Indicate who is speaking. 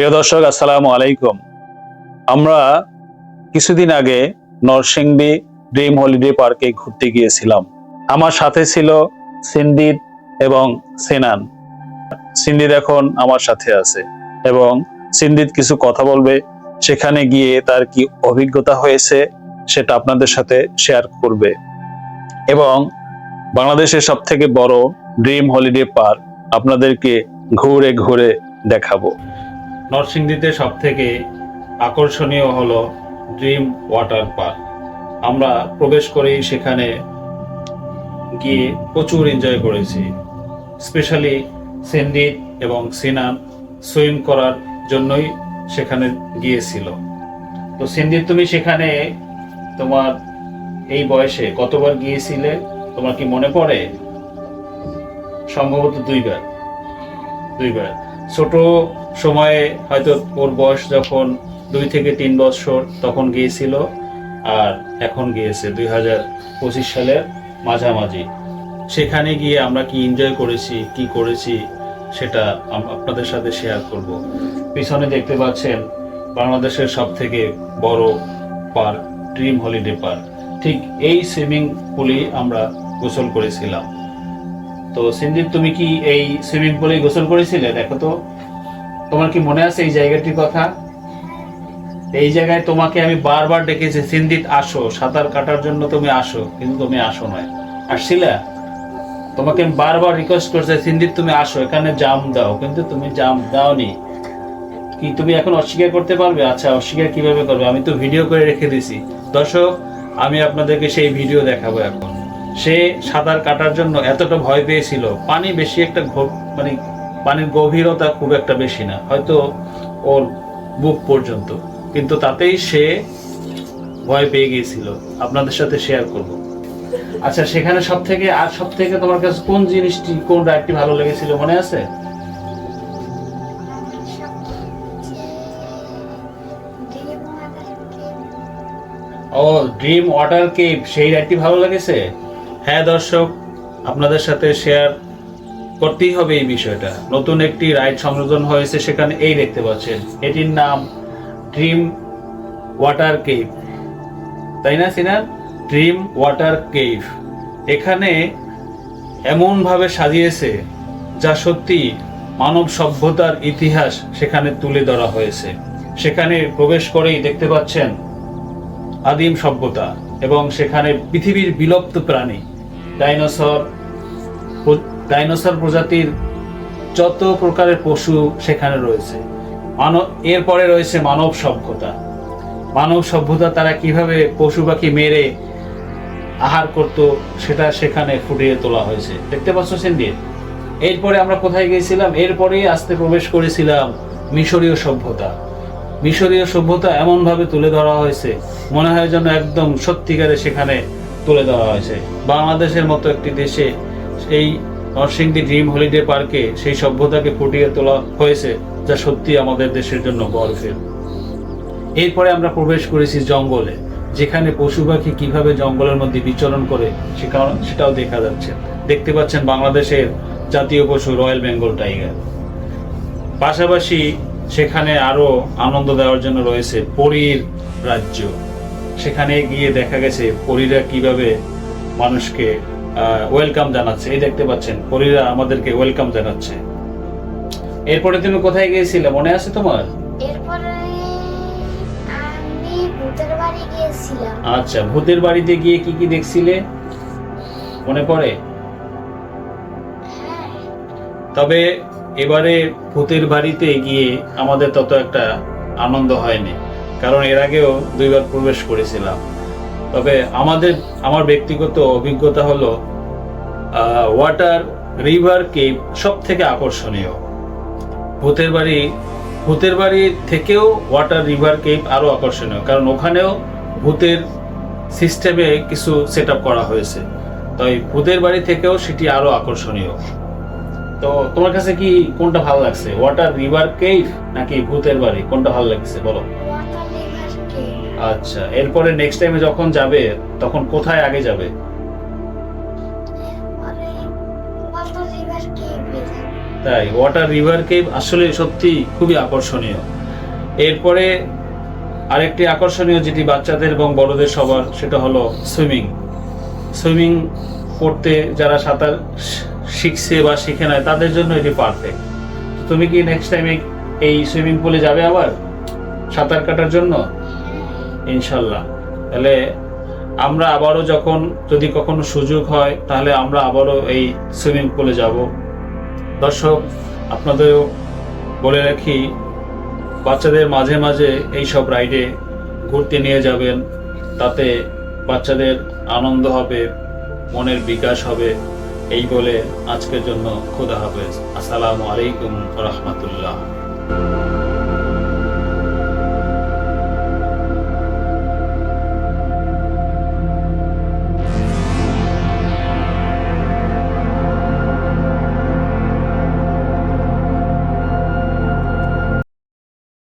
Speaker 1: প্রিয় দর্শক, আসসালামু আলাইকুম। আমরা কিছুদিন আগে নরসিংদী ড্রিম হলিডে পার্কে ঘুরতে গিয়েছিলাম। আমার সাথে ছিল সিন্দিত এবং সেনান। সিন্দিত এখন আমার সাথে আছে এবং সিন্দিত কিছু কথা বলবে। সেখানে গিয়ে তার কি অভিজ্ঞতা হয়েছে সেটা আপনাদের সাথে শেয়ার করবে। এবং বাংলাদেশের সব থেকে বড় ড্রিম হলিডে পার্ক আপনাদেরকে ঘুরে ঘুরে দেখাবো। নরসিংদীতে সব থেকে আকর্ষণীয় হলো ড্রিম ওয়াটার পার্ক। আমরা প্রবেশ করেই সেখানে গিয়ে প্রচুর এনজয় করেছি। স্পেশালি সেন্ডিত এবং সিনান সুইম করার জন্যই সেখানে গিয়েছিল। তো সেন্দিত তুমি সেখানে তোমার এই বয়সে কতবার গিয়েছিলে? তোমার কি মনে পড়ে? সম্ভবত দুইবার। দুইবার। ছোট সময়ে হয়তো ওর বয়স যখন দুই থেকে তিন বছর তখন গিয়েছিল আর এখন গিয়েছে দুই হাজার পঁচিশ সালের মাঝামাঝি। সেখানে গিয়ে আমরা কি এনজয় করেছি, কি করেছি সেটা আপনাদের সাথে শেয়ার করব। পিছনে দেখতে পাচ্ছেন বাংলাদেশের সব থেকে বড় পার্ক ড্রিম হলিডে পার্ক ঠিক এই সুইমিং পুলেই আমরা গোসল করেছিলাম। তো সিন্দিপ তুমি কি এই সুইমিং পুলে গোসল করেছিলে? দেখো তো, তোমার কি মনে আছে এই জায়গাটির কথা? এই জায়গায় তোমাকে আমি বারবার ডেকেছি সিন্দিত আসো। সাঁতার কাটার জন্য তুমি আসো, কিন্তু তুমি আসো নয়। আসছিলা? তোমাকে আমি বারবার রিকোয়েস্ট করছি সিন্দিত তুমি আসো, এখানে জাম দাও। কিন্তু তুমি জাম দাওনি। কি তুমি এখন অস্বীকার করতে পারবে? আচ্ছা অস্বীকার কীভাবে করবে? আমি তো ভিডিও করে রেখে দিছি দর্শক, আমি আপনাদেরকে সেই ভিডিও দেখাবো এখন। সে সাঁতার কাটার জন্য এতটা ভয় পেয়েছিল। পানি বেশি একটা মানে পানির গভীরতা খুব একটা বেশি না। হয়তো ওর বুক পর্যন্ত। কিন্তু তাতেই সে ভয় পেয়ে গিয়েছিল। আপনাদের সাথে শেয়ার করব। আচ্ছা সেখানে সব থেকে আর সব থেকে তোমার কাছে কোন জিনিসটি কোন রাইডটি ভালো লেগেছিল মনে আছে? ও ড্রিম ওয়াটার কেভ সেই রাইডটি ভালো লেগেছে? হ্যাঁ দর্শক, আপনাদের সাথে শেয়ার করতেই হবে এই বিষয়টা। নতুন একটি রাইড সংযোজন হয়েছে সেখানে এই দেখতে পাচ্ছেন। এটির নাম ড্রিম ওয়াটার কেভ তাই না সিনার ড্রিম ওয়াটার কেভ এখানে এমনভাবে সাজিয়েছে যা সত্যি মানব সভ্যতার ইতিহাস সেখানে তুলে ধরা হয়েছে। সেখানে প্রবেশ করেই দেখতে পাচ্ছেন আদিম সভ্যতা এবং সেখানে পৃথিবীর বিলুপ্ত প্রাণী। ডাইনোসর ডাইনোসর প্রজাতির যত প্রকারের পশু সেখানে রয়েছে। মানব এরপরে রয়েছে মানব সভ্যতা। মানব সভ্যতা তারা কীভাবে পশু পাখি মেরে আহার করত, সেটা সেখানে ফুটিয়ে তোলা হয়েছে। দেখতে পাচ্ছ সেন্দির এরপরে আমরা কোথায় গিয়েছিলাম? এরপরেই আসতে প্রবেশ করেছিলাম মিশরীয় সভ্যতা। মিশরীয় সভ্যতা এমনভাবে তুলে ধরা হয়েছে, মনে হয় যেন একদম সত্যিকারে সেখানে তুলে ধরা হয়েছে। বাংলাদেশের মতো একটি দেশে এই নরসিংদী ড্রিম হলিডে পার্কে সেই সভ্যতাকে ফুটিয়ে তোলা হয়েছে, যা সত্যি আমাদের দেশের জন্য গর্বের এরপরে আমরা প্রবেশ করেছি জঙ্গলে, যেখানে পশু পাখি কীভাবে জঙ্গলের মধ্যে বিচরণ করে সেটা- সেটাও দেখা যাচ্ছে। দেখতে পাচ্ছেন বাংলাদেশের জাতীয় পশু রয়্যাল বেঙ্গল টাইগার। পাশাপাশি সেখানে আরও আনন্দ দেওয়ার জন্য রয়েছে পরীর রাজ্য। সেখানে গিয়ে দেখা গেছে পরীরা কীভাবে মানুষকে ওয়েলকাম জানাচ্ছে। এই দেখতে পাচ্ছেন পরীরা আমাদেরকে ওয়েলকাম জানাচ্ছে। এরপরে তুমি কোথায় গিয়েছিলে? মনে আছে তোমার?
Speaker 2: এরপরে আমি ভূতের বাড়ি গিয়েছিলাম।
Speaker 1: আচ্ছা ভূতের বাড়িতে গিয়ে কি কি দেখছিলে? মনে পড়ে?
Speaker 2: হ্যাঁ।
Speaker 1: তবে এবারে ভূতের বাড়িতে গিয়ে আমাদের তত একটা আনন্দ হয়নি। কারণ এর আগেও দুইবার প্রবেশ করেছিলাম। তবে আমাদের, আমার ব্যক্তিগত অভিজ্ঞতা হলো ওয়াটার রিভার কেভ সব থেকে আকর্ষণীয়। ভূতের বাড়ি ভূতের বাড়ি থেকেও ওয়াটার রিভার কেভ আরও আকর্ষণীয়, কারণ ওখানেও ভূতের সিস্টেমে কিছু সেট করা হয়েছে। তাই ভূতের বাড়ি থেকেও সেটি আরও আকর্ষণীয়। তো তোমার কাছে কি কোনটা ভালো লাগছে, ওয়াটার রিভার কেভ নাকি ভূতের বাড়ি? কোনটা ভালো লাগছে, বলো। আচ্ছা এরপরে নেক্সট টাইমে যখন যাবে তখন কোথায় আগে যাবে? তাই ওয়াটার রিভার কেভ আসলে সত্যি খুবই আকর্ষণীয়। এরপরে আরেকটি আকর্ষণীয় যেটি বাচ্চাদের এবং বড়দের সবার সেটা হলো সুইমিং সুইমিং করতে যারা সাঁতার শিখছে বা শিখে নেয় তাদের জন্য এটি পারফেক্ট তুমি কি নেক্সট টাইমে এই সুইমিং পুলে যাবে আবার? সাঁতার কাটার জন্য? ইনশাল্লাহ। তাহলে আমরা আবারও যখন যদি কখনো সুযোগ হয়, তাহলে আমরা আবারও এই সুইমিং পুলে যাব। দর্শক, আপনাদেরও বলে রাখি, বাচ্চাদের মাঝে মাঝে এই সব রাইডে ঘুরতে নিয়ে যাবেন। তাতে বাচ্চাদের আনন্দ হবে, মনের বিকাশ হবে। এই বলে আজকের জন্য খুদা হাফেজ। আসসালামু আলাইকুম রহমতুল্লাহ।